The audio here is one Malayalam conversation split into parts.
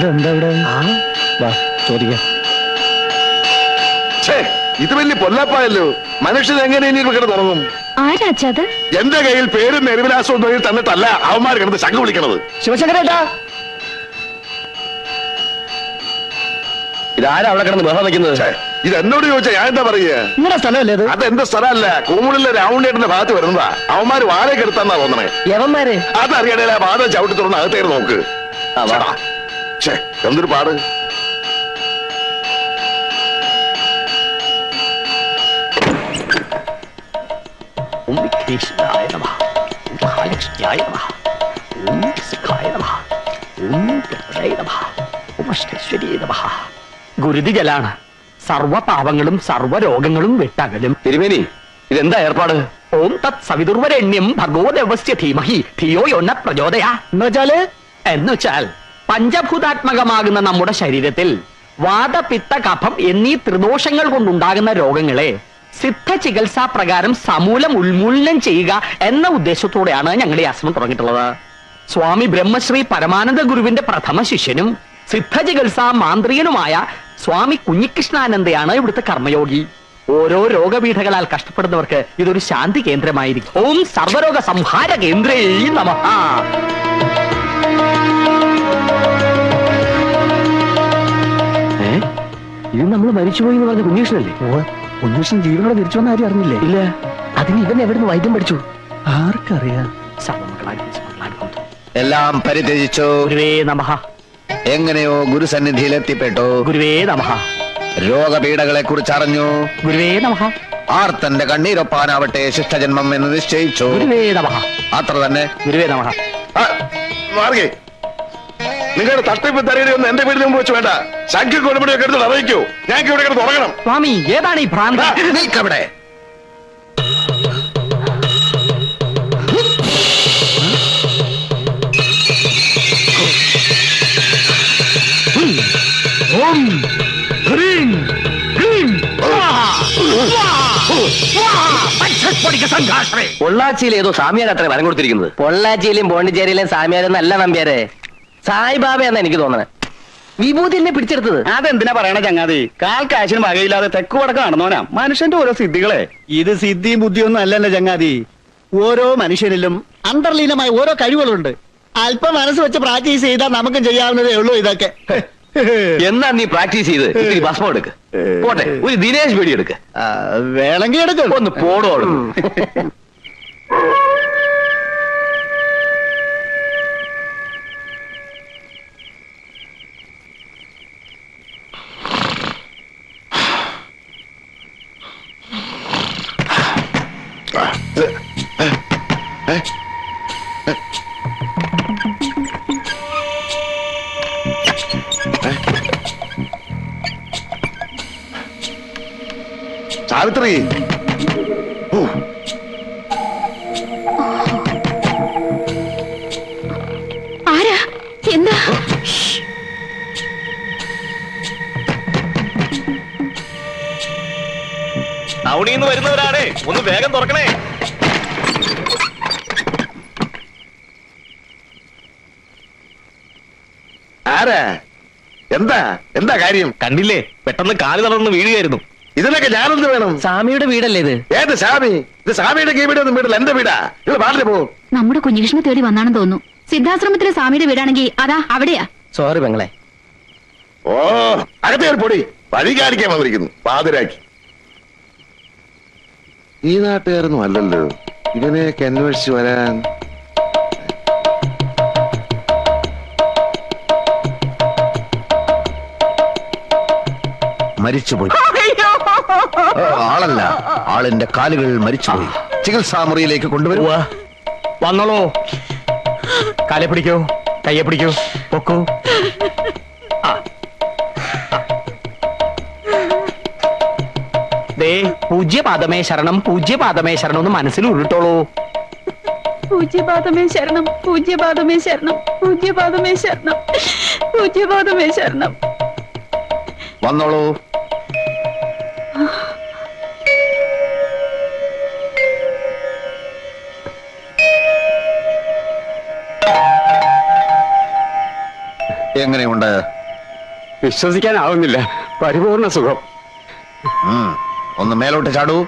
ഇതെന്താ ഇവിടെ? വാ ചോദിക്കാം. ഇത് വലിയ പൊല്ലാപ്പായല്ലോ. മനുഷ്യൻ എങ്ങനെ ഇനി ഇവിടെ തുടങ്ങും ആരാച്ചത് എന്റെ കയ്യിൽ പേരും നെരുവിലാസം തന്നിട്ടല്ല. അവന്മാർ കിടന്ന് ശങ്ക വിളിക്കണത്. ശിവശങ്കരേട്ടാ. ഇതാരാ അവിടെ കിടന്ന് ബഹളം വെക്കുന്നത്? ഇത് എന്നോട് ചോദിച്ചാ ഞാൻ എന്താ പറയുക? നിങ്ങളുടെ സ്ഥലമല്ലേ ഇത്? അത് എന്റെ സ്ഥലമല്ല. കൂമുളിലെ രാവുണ്ടേട്ടന്റെ ഭാഗത്ത് വരുന്നതാ. അവന്മാര് വാഴയ്ക്ക് എടുത്താന്നാ തോന്നണേ. യവന്മാര്? അതറിയണേ ആ ബാധ ചവിട്ടി തുറന്ന് അകത്തേക്ക് നോക്ക്. ആ, വാ. ചേടാ. ഛേ എന്തൊരു പാട്. ഓം വിഘ്നേശ്വരായ നമഃ ഓം മഹാലക്ഷ്മിയായ നമഃ ഓം സുഖായ നമഃ ഓം ഗണപതയെ നമഃ ഓം അഷ്ടേശ്വരിയെ നമഃ. ഗുരുതികലാണ് സർവ പാപങ്ങളും സർവ രോഗങ്ങളും വിട്ടകലും. തിരുമേനി ഇതെന്താ ഏർപ്പാട്? ഓം തത് സവിതുർവരണ്യം ഭഗവദേവസ്യ ധീമഹി ധിയോ യൊന്ന പ്രചോദയാ. എന്നുവെച്ചാൽ എന്നുവെച്ചാൽ പഞ്ചഭൂതാത്മകമാകുന്ന നമ്മുടെ ശരീരത്തിൽ വാദപിത്ത കഫം എന്നീ ത്രിദോഷങ്ങൾ കൊണ്ടുണ്ടാകുന്ന രോഗങ്ങളെ സിദ്ധ ചികിത്സാ പ്രകാരം സമൂലം ഉന്മൂലനം ചെയ്യുക എന്ന ഉദ്ദേശത്തോടെയാണ് ഞങ്ങൾ ഈ ആശ്രമം തുടങ്ങിയിട്ടുള്ളത്. സ്വാമി ബ്രഹ്മശ്രീ പരമാനന്ദ ഗുരുവിന്റെ പ്രഥമ ശിഷ്യനും സിദ്ധ ചികിത്സാ മാന്ത്രികനുമായ സ്വാമി കുഞ്ഞികൃഷ്ണാനന്ദയാണ് ഇവിടുത്തെ കർമ്മയോഗി. ഓരോ രോഗപീഠകളാൽ കഷ്ടപ്പെടുന്നവർക്ക് ഇതൊരു ശാന്തി കേന്ദ്രമായിരിക്കും. ഓം സർവരോഗ സംഹാര കേന്ദ്രേ നമ. ഇത് നമ്മൾ മരിച്ചുപോയി എന്ന് പറഞ്ഞ കുഞ്ഞീഷനല്ലേ കുഞ്ഞീഷൻ ജീവനോടെ തിരിച്ചു വന്ന ആരും അറിഞ്ഞില്ലേ? ഇല്ല. അതിന് ഇവൻ എവിടുന്ന് വൈദ്യം പഠിച്ചു? ആർക്കറിയാം. എല്ലാം പരിത്യജിച്ചു. ഗുരുവേ നമഃ. എങ്ങനെയോ ഗുരുസന്നിധിയിൽ എത്തിപ്പെട്ടു ഗുരുവേ നമഃ. രോഗപീഠകളെ കുറിച്ച് അറിഞ്ഞു ഗുരുവേ നമഃ. ആർത്തന്റെ കണ്ണീരൊപ്പാനാവട്ടെ ശിഷ്ടജന്മം എന്ന് നിശ്ചയിച്ചു. ഗുരുവേ നമഃ. അത്ര തന്നെ. ഗുരുവേ നമഃ. മാർഗേ. നിങ്ങളുടെ തട്ടിപ്പ് തരയുടെ ഒന്നും എന്റെ വീടിന് മുമ്പ് വെച്ച് വേണ്ട. ശംഖ് കൊടുപടിയൊക്കെ എടുത്ത് അറിയിക്കൂ. ഞങ്ങൾക്ക് ഇവിടെ കിടന്ന് തുടങ്ങണം സ്വാമി ഏതാണ് ഈ ഭ്രാന്ത? നിൽക്കവിടെ. ഓം ഹ്രീം ഹ്രീം. പൊള്ളാച്ചിയിൽ ഏതോ സാമിയാർ അത്ര വരം കൊടുത്തിരിക്കുന്നത്? പൊള്ളാച്ചിയിലും പോണ്ടിച്ചേരിയിലും സാമിയാരും നല്ല നമ്പ്യാരെ. സായിബാബ എന്നാ എനിക്ക് തോന്നണേ. വിഭൂതി എന്നെ പിടിച്ചെടുത്തത്. അതെന്തിനാ പറയണ ചങ്ങാതി? കാൽ കാശിന് വകയില്ലാതെ തെക്ക് വടക്ക് നടന്നോനാ മനുഷ്യന്റെ ഓരോ സിദ്ധികളെ. ഇത് സിദ്ധിയും ബുദ്ധിയൊന്നും അല്ലല്ലോ ചങ്ങാതി. ഓരോ മനുഷ്യനിലും അന്തർലീനമായ ഓരോ കഴിവുകളുണ്ട്. അല്പം മനസ്സ് വെച്ച് പ്രാക്ടീസ് ചെയ്താൽ നമുക്കും ചെയ്യാവുന്നതേ ഉള്ളൂ ഇതൊക്കെ. എന്നാ നീ പ്രാക്ടീസ് ചെയ്ത്? ഇത്തിരി ഭസ്മം എടുക്ക്. പോട്ടെ ഒരു ദിനേശ് പേടി എടുക്ക്. ആ, വേണമെങ്കിൽ എടുക്കും. ഒന്ന് പോടോ അവിടുന്ന്. സാവിത്രി. ആരാ? എന്താ? ടൗണിൽ വരുന്നവരാണേ. ഒന്ന് വേഗം തുറക്കണേ. ആരാ? എന്താ? എന്താ കാര്യം? കണ്ടില്ലേ? പെട്ടെന്ന് കാൽ തളർന്ന് വീഴുകയായിരുന്നു. ഇതിനൊക്കെ ഞാനെന്ത് വേണം? സ്വാമിയുടെ വീടല്ലേ ഇത്? ഏത് സ്വാമി? ഇത് സ്വാമിയുടെ കീ വീടൊന്നും വീട്ടിൽ എന്റെ വീടാ. ഇത് പാടില്ല പോകും നമ്മുടെ കുഞ്ഞികൃഷ്ണ തേടി വന്നാണെന്ന് തോന്നുന്നു. സിദ്ധാശ്രമത്തിലെ സ്വാമിയുടെ വീടാണെങ്കിൽ അതാ അവിടെയാ. സോറി പെങ്ങളെ. ഓ അകത്തേർ പൊടി. വഴി കാണിക്കാൻ വന്നിരിക്കുന്നു. പാതിരാക്കി. ഈ നാട്ടുകാരൊന്നും അല്ലല്ലോ. ഇവനെയൊക്കെ അന്വേഷിച്ചു വരാൻ. മരിച്ചുപോയി. ആളല്ല. ആളിന്റെ കാലുകൾ മരിച്ചുപോയി. ചികിത്സാ മുറിയിലേക്ക് കൊണ്ടുവരുക. വന്നോളൂ. കാലെ പിടിക്കൂ. കയ്യെ പിടിക്കൂ. പൊക്കൂ. ദേ പൂജ്യപാദമേ ശരണം പൂജ്യപാദമേ ശരണം എന്ന് മനസ്സിൽ ഉരുട്ടോളൂ. പൂജ്യപാദമേ ശരണം പൂജ്യപാദമേ ശരണം പൂജ്യപാദമേ ശരണം പൂജ്യപാദമേ ശരണം. വന്നോളൂ. എങ്ങനെയുണ്ട് വിശ്വസിക്കാനാവുന്നില്ല. പരിപൂർണ സുഖം. ഒന്ന് മേലോട്ട് ചാടൂ.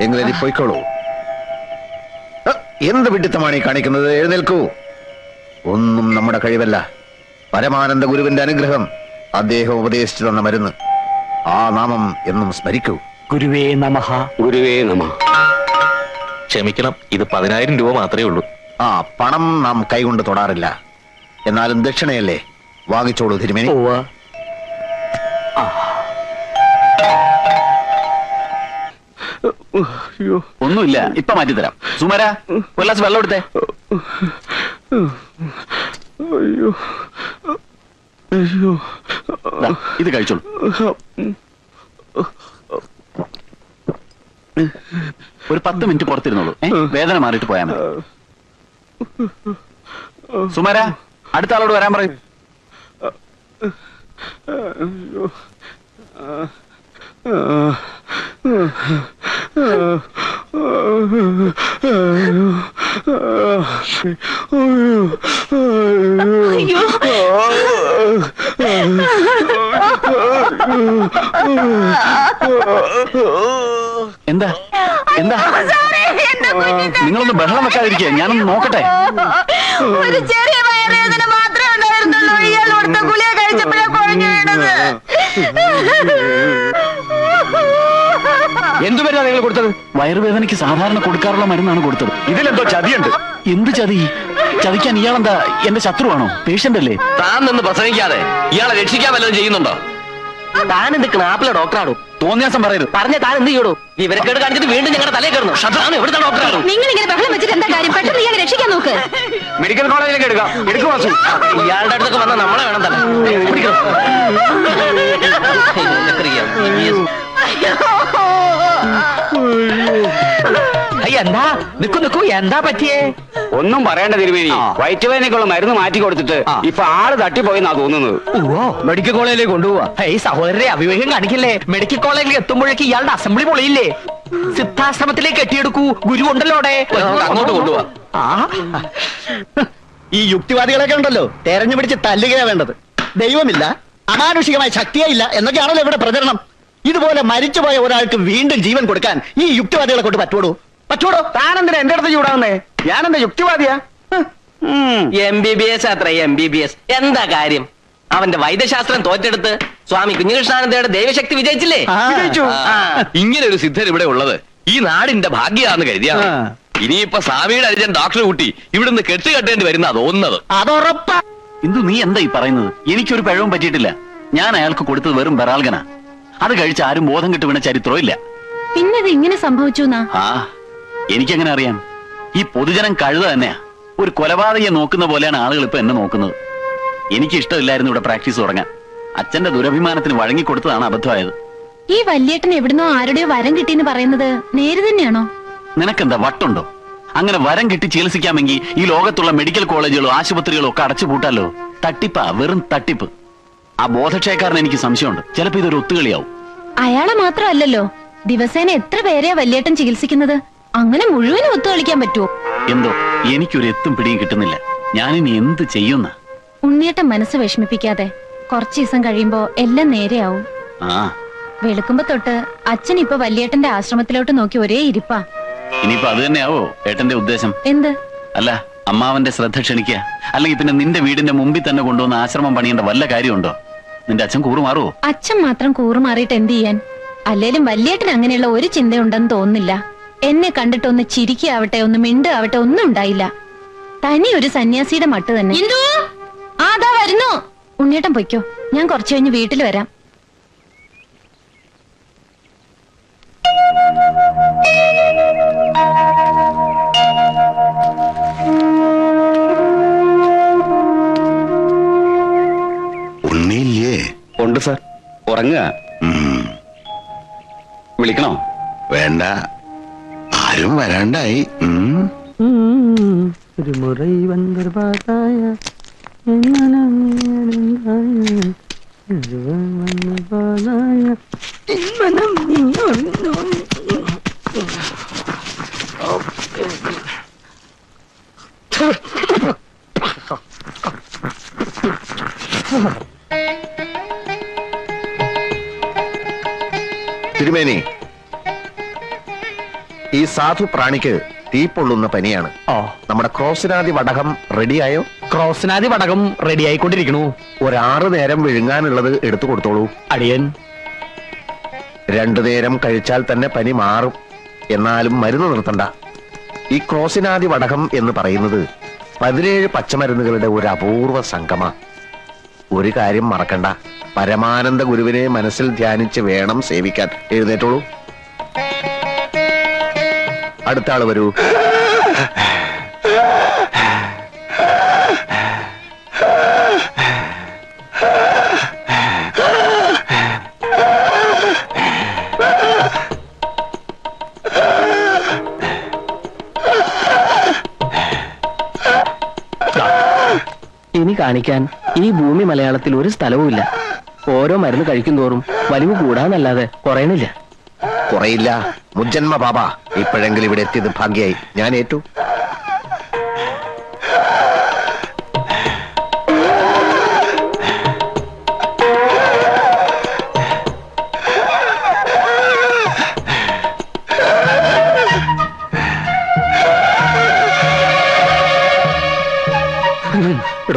എങ്ങനെ പോയിക്കോളൂ. എന്ത് വിഡിത്തമാണ് ഈ കാണിക്കുന്നത്? എഴുന്നേൽക്കൂ. ഒന്നും നമ്മുടെ കഴിവല്ല. പരമാനന്ദ ഗുരുവിന്റെ അനുഗ്രഹം അദ്ദേഹം ഉപദേശിച്ചു തന്ന മരുന്ന്. ആ നാമം എന്നും സ്മരിക്കൂ. ഗുരുവേ നമ ഗുരുവേ നമ ക്ഷമിക്കണം ഇത് പതിനായിരം രൂപ മാത്രമേ ഉള്ളൂ. ആ പണം നാം കൈകൊണ്ട് തൊടാറില്ല. എന്നാലും ദക്ഷിണയല്ലേ? വാങ്ങിച്ചോളൂ തിരുമേനി. ഒന്നുമില്ല ഇപ്പൊ മാറ്റിത്തരാം. സുമര ഒരു ഗ്ലാസ് വെള്ളം എടുത്തേ. അയ്യോ. ഇത് കഴിച്ചോളൂ. ഒരു പത്ത് മിനിറ്റ് പുറത്തിരുന്നോളൂ? വേദന മാറിയിട്ട് പോയാൽ മതി. സുമര അടുത്ത ആളോട് വരാൻ പറയും. ബഹളം ഞാനൊന്ന് നോക്കട്ടെ. ഒരു ചെറിയ വയറുവേദന മാത്രമേ ഉണ്ടായിരുന്നുള്ളൂ ഇയാൾ കൊടുത്ത ഗുളിക കഴിച്ചപ്പോഴേ കുഴഞ്ഞു വീണത്. എന്തു മരുന്നാ നിങ്ങൾ കൊടുത്തത്? വയറുവേദനയ്ക്ക് സാധാരണ കൊടുക്കാറുള്ള മരുന്നാണ് കൊടുത്തത്. ഇതിലെന്തോ ചതിയുണ്ട്. എന്ത് ചതി? ചതിക്കാൻ ഇയാളെന്താ എന്റെ ശത്രുവാണോ? പേഷ്യന്റ് അല്ലേ? താൻ നിന്ന് പ്രസംഗിക്കാതെ ഇയാളെ രക്ഷിക്കാൻ വല്ലതും ചെയ്യുന്നുണ്ടോ? താൻ എന്ത് ക്ലാപ്പിലെ ഡോക്ടറാണോ തോന്നിയാസം പറയരുത്. പറഞ്ഞ താൻ എന്ത് ചെയ്യൂ വിവരക്കേട് കാണിച്ചിട്ട് വീണ്ടും ഞങ്ങളുടെ തലയിൽ കയറുന്നു. ഷട്ടാണ് എവിടുത്തെ ഡോക്ടറാണ് നിങ്ങൾ ഇങ്ങനെ ബഹളം വെച്ചിട്ട് എന്താ കാര്യം? പെട്ടെന്ന് ഇയാളെ രക്ഷിക്കാൻ നോക്ക്. മെഡിക്കൽ കോളേജിലേക്ക് എടുക്കാം. എടുക്കും വാസു ഇയാളുടെ അടുത്തൊക്കെ വന്ന നമ്മളെ വേണം തന്നെ. എന്താ? നിക്കു നിക്കു. എന്താ പറ്റിയേ? ഒന്നും പറയേണ്ട തിരുമേനി. വയറ്റുവേദനയ്ക്കുള്ള മരുന്ന് മാറ്റി കൊടുത്തിട്ട് ഇപ്പൊ ആൾ തട്ടിപ്പോയെന്നാ തോന്നുന്നത്. മെഡിക്കൽ കോളേജിലേക്ക് കൊണ്ടുപോവാ. ഈ സഹോദരരെ അവിവേകം കാണിക്കില്ലേ? മെഡിക്കൽ കോളേജിൽ എത്തുമ്പോഴേക്ക് ഇയാളുടെ അസംബ്ലി പൊളിയില്ലേ? സിദ്ധാശ്രമത്തിലേക്ക് കെട്ടിയെടുക്കൂ. ഗുരു ഉണ്ടല്ലോ അങ്ങോട്ട് കൊണ്ടുപോവാ. ഈ യുക്തിവാദികളൊക്കെ ഉണ്ടല്ലോ. തെരഞ്ഞു പിടിച്ച് തല്ലുകയാ വേണ്ടത്. ദൈവമില്ല. അമാനുഷികമായ ശക്തിയേ ഇല്ല. എന്നൊക്കെയാണല്ലോ ഇവിടെ പ്രചരണം. ഇതുപോലെ മരിച്ചുപോയ ഒരാൾക്ക് വീണ്ടും ജീവൻ കൊടുക്കാൻ ഈ യുക്തിവാദികളെ കൊണ്ട് പറ്റൂടോ പറ്റുവോടോ? താനെന്തിനാ എന്റെ അടുത്ത് ചൂടാവുന്നേ? ഞാനെന്താ യുക്തിവാദിയാ? എം ബി ബി എസ് അത്ര എം ബി ബി എസ് എന്താ കാര്യം? അവന്റെ വൈദ്യശാസ്ത്രം തോറ്റെടുത്ത് സ്വാമി കുഞ്ഞുകൃഷ്ണാനന്ദയുടെ ദൈവശക്തി വിജയിച്ചില്ലേ. ഇങ്ങനെ ഒരു സിദ്ധൻ ഇവിടെ ഉള്ളത് ഈ നാടിന്റെ ഭാഗ്യാന്ന് കരുതിയാ. ഇനിയിപ്പൊ സ്വാമിയുടെ അരിജൻ ഡോക്ടർ കൂട്ടി ഇവിടുന്ന് കെട്ടുകെട്ടേണ്ടി വരുന്ന തോന്നുന്നത് അതുറപ്പാ. ഇന്ദു നീ എന്താ ഈ പറയുന്നത്? എനിക്കൊരു പിഴവും പറ്റിയിട്ടില്ല. ഞാൻ അയാൾക്ക് കൊടുത്തത് വെറും ബറാൽഗന. അത് കഴിച്ച് ആരും ബോധം കെട്ട് വീണ ചരിത്രവും ഇല്ല. പിന്നെ ഇത് ഇങ്ങനെ സംഭവിച്ചു ആ എനിക്കെങ്ങനെ അറിയാം? ഈ പൊതുജനം കഴുത തന്നെയാ. ഒരു കൊലപാതകയെ നോക്കുന്ന പോലെയാണ് ആളുകൾ ഇപ്പൊ എന്നെ നോക്കുന്നത്. എനിക്ക് ഇഷ്ടമില്ലായിരുന്നു ഇവിടെ പ്രാക്ടീസ് തുടങ്ങാൻ. അച്ഛന്റെ ദുരഭിമാനത്തിന് വഴങ്ങിക്കൊടുത്തതാണ് അബദ്ധമായത്. ഈ വല്യേട്ടൻ എവിടുന്നോ ആരുടെയോ വരം കിട്ടിയെന്ന് പറയുന്നത് നേര് തന്നെയാണോ? നിനക്കെന്താ വട്ടുണ്ടോ? അങ്ങനെ വരം കിട്ടി ചികിത്സിക്കാമെങ്കിൽ ഈ ലോകത്തുള്ള മെഡിക്കൽ കോളേജുകളോ ആശുപത്രികളോ ഒക്കെ അടച്ചു പൂട്ടാലോ? തട്ടിപ്പാ വെറും തട്ടിപ്പ്. ആ ബോധക്ഷയക്കാരൻ എനിക്ക് സംശയമുണ്ട്. ചിലപ്പോ ഇതൊരു ഒത്തുകളിയാവും. അയാളെ മാത്രമല്ലല്ലോ. ദിവസേന എത്ര പേരെയാ വല്യേട്ടൻ ചികിത്സിക്കുന്നത്? അങ്ങനെ മുഴുവനും ഒത്തു കളിക്കാൻ പറ്റുമോ എന്തോ എനിക്കൊരു എത്തും പിടിയും കിട്ടുന്നില്ല. ഞാനിനി എന്ത് ചെയ്യുന്ന? ഉണ്ണിയേട്ടൻ മനസ്സ് വിഷമിപ്പിക്കാതെ കുറച്ച് ദിവസം കഴിയുമ്പോ എല്ലാം നേരെയാവും. ആ. വെളുക്കുമ്പോ തൊട്ട് അച്ഛൻ ഇപ്പൊ വല്യേട്ടന്റെ ആശ്രമത്തിലോട്ട് നോക്കി ഒരേ ഇരിപ്പാ. ഇനിയിപ്പോ അത് തന്നെയാവോ ഏട്ടന്റെ ഉദ്ദേശം? എന്ത്? അല്ല അമ്മാവന്റെ ശ്രദ്ധ ക്ഷണിക്കുക. അല്ലെങ്കിൽ പിന്നെ നിന്റെ വീടിന്റെ മുമ്പിൽ തന്നെ കൊണ്ടുവന്ന ആശ്രമം പണിയേണ്ട വല്ല കാര്യമുണ്ടോ? നിന്റെ അച്ഛൻ കൂറുമാറോ? അച്ഛൻ മാത്രം കൂറുമാറിയിട്ട് എന്ത് ചെയ്യാൻ? അല്ലേലും വല്യേട്ടൻ അങ്ങനെയുള്ള ഒരു ചിന്തയുണ്ടെന്ന് തോന്നുന്നില്ല. എന്നെ കണ്ടിട്ട് ഒന്ന് ചിരിക്കാവട്ടെ ഒന്ന് മിണ്ടാവട്ടെ ഒന്നും ഉണ്ടായില്ല. തനി ഒരു സന്യാസിയുടെ മട്ട് തന്നെ. ആ അതാ വരുന്നു. ഉണ്ണിയേട്ടൻ പൊയ്ക്കോ. ഞാൻ കുറച്ചു കഴിഞ്ഞ് വീട്ടിൽ വരാം. ഉണ്ട് സാർ. ഉറങ്ങുക. വിളിക്കണോ? വേണ്ട. ആരും വരാണ്ടായി. ഒരു മുറി വന്നൊരു പാതായ തിരുമേനി ഈ സാധു പ്രാണിക്ക് തീ പൊള്ളുന്ന പനിയാണ്. ഓ നമ്മുടെ ക്രോസിനാദി വടകം റെഡിയായോ? ക്രോസിനാദി വടകം റെഡി ആയിക്കൊണ്ടിരിക്കണു ഒരാറു നേരം വിഴുങ്ങാനുള്ളത് എടുത്തു കൊടുത്തോളൂ. അടിയൻ. രണ്ടു നേരം കഴിച്ചാൽ തന്നെ പനി മാറും. എന്നാലും മരുന്ന് നിർത്തണ്ട. ഈ ക്രോസിനാദി വടകം എന്ന് പറയുന്നത് പതിനേഴ് പച്ചമരുന്നുകളുടെ ഒരു അപൂർവ സംഗമ. ഒരു കാര്യം മറക്കണ്ട. പരമാനന്ദ ഗുരുവിനെ മനസ്സിൽ ധ്യാനിച്ച് വേണം സേവിക്കാൻ. എഴുന്നേറ്റോളൂ. അടുത്ത ആൾ വരൂ. ഇനി കാണിക്കാൻ ഈ ഭൂമി മലയാളത്തിൽ ഒരു സ്ഥലവുമില്ല ഓരോ മരുന്ന് കഴിക്കും തോറും വലിവ് കൂടാന്നല്ലാതെ കുറയണില്ല. കുറയില്ല. മുജ്ജന്മ ബാബ ഇപ്പോഴെങ്കിലും ഇവിടെ എത്തിയത് ഭാഗ്യായി. ഞാൻ ഏറ്റു.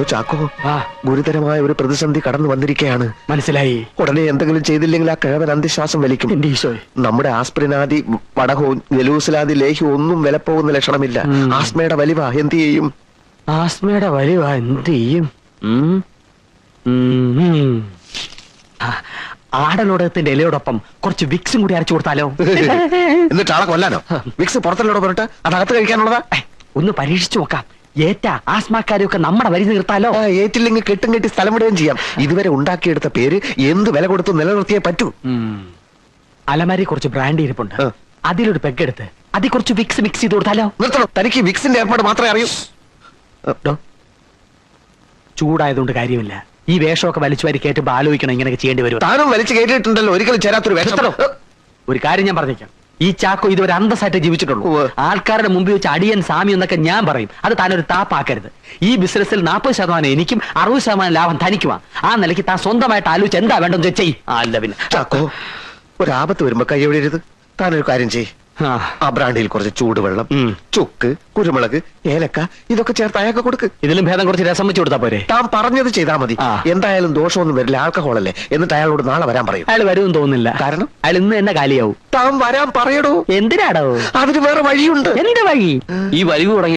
ചാക്കോ ആ. ഗുരുതരമായ ഒരു പ്രതിസന്ധി കടന്നു വന്നിരിക്കുകയാണ് മനസ്സിലായി. ഉടനെ എന്തെങ്കിലും ചെയ്തില്ലെങ്കിൽ ആ കിഴവൻ അന്ധശ്വാസം വലിക്കും. നമ്മുടെ ആസ്പ്രിനാദി വടകവും ജലൂസിലാദി ലേഹ്യവും ഒന്നും വിലപ്പോകുന്ന ലക്ഷണമില്ല. ആസ്മയുടെ വലിവ എന്ത് ചെയ്യും? ആസ്മയുടെ വലിവ എന്ത് ചെയ്യും? ആടലോടകത്തിന്റെ ഇലയോടൊപ്പം കുറച്ച് വിക്സും കൂടി അരച്ചു കൊടുത്താലോ? എന്നിട്ട് ആളെ കൊല്ലാനോ? വിക്സ് പുറത്തല്ലോടെ പറഞ്ഞിട്ട് അതകത്ത് കഴിക്കാനുള്ളതാ? ഒന്ന് പരീക്ഷിച്ചു നോക്കാം. ഏറ്റ ആസ്മാക്കാരെയൊക്കെ നമ്മുടെ വരി നിർത്താലോ ഏറ്റില്ലെങ്കിൽ കെട്ടും കെട്ടി സ്ഥലം വിടുകയും ചെയ്യാം. ഇതുവരെ ഉണ്ടാക്കിയെടുത്ത പേര് എന്ത് വില കൊടുത്തു നിലനിർത്തിയേ പറ്റൂ. അലമാരി കുറച്ച് ബ്രാൻഡ് ഇരിപ്പുണ്ട് അതിലൊരു പെഗ് എടുത്ത് അതിൽ കുറച്ച് വിക്സ് മിക്സ് ചെയ്ത് കൊടുത്താലോ? നിർത്തണം. തനിക്ക് വിക്സിന്റെ ഏർപ്പാട് മാത്രമേ അറിയൂ. ചൂടായതുകൊണ്ട് കാര്യമില്ല. ഈ വേഷമൊക്കെ വലിച്ചു വാരി കേട്ടുമ്പോ ആലോചിക്കണം ഇങ്ങനെയൊക്കെ ചെയ്യേണ്ടി വരും താനും വലിച്ചു കേട്ടിട്ടുണ്ടല്ലോ ഒരിക്കലും ചേരാത്തൊരു വേഷം. നിർത്തണോ? ഒരു കാര്യം ഞാൻ പറഞ്ഞേക്കാം. ഈ ചാക്കോ ഇതുവരെ അന്തസ്സായിട്ട് ജീവിച്ചിട്ടുള്ളൂ. ആൾക്കാരുടെ മുമ്പിൽ വെച്ച് അടിയൻ സാമി എന്നൊക്കെ ഞാൻ പറയും. അത് താനൊരു താപ്പാക്കരുത്. ഈ ബിസിനസ്സിൽ നാൽപ്പത് ശതമാനം എനിക്കും അറുപത് ശതമാനം ലാഭം തനിക്കുവാ. ആ നിലയ്ക്ക് താൻ സ്വന്തമായിട്ട് ആലോചിച്ച് എന്താ വേണ്ടെന്ന് ചെയ് അല്ല പിന്നെ. ചാക്കോ ഒരു ആപത്ത് വരുമ്പോ കൈ എവിടെ താനൊരു കാര്യം ചെയ് ആ. ബ്രാൻഡിൽ കുറച്ച് ചൂടുവെള്ളം ചുക്ക് കുരുമുളക് ഏലക്ക ഇതൊക്കെ ചേർത്ത് അയാൾക്ക് കൊടുക്ക്. ഇതിലും ഭേദം കുറച്ച് രസം വെച്ച് കൊടുത്താ പോരെ? താൻ പറഞ്ഞത് ചെയ്താൽ മതി. എന്തായാലും ദോഷമൊന്നും വരില്ല. ആൽക്കഹോൾ അല്ലേ എന്നിട്ട് അയാളോട് നാളെ വരാൻ പറയും. അയാൾ വരുമെന്ന് തോന്നുന്നില്ല. കാരണം? അയാൾ ഇന്ന് തന്നെ കാലിയാവും. താൻ വരാൻ പറയടോ. എന്തിനാടോ? അതിന് വേറെ വഴിയുണ്ട്. എന്ത് വഴി? ഈ വലിവ് തുടങ്ങി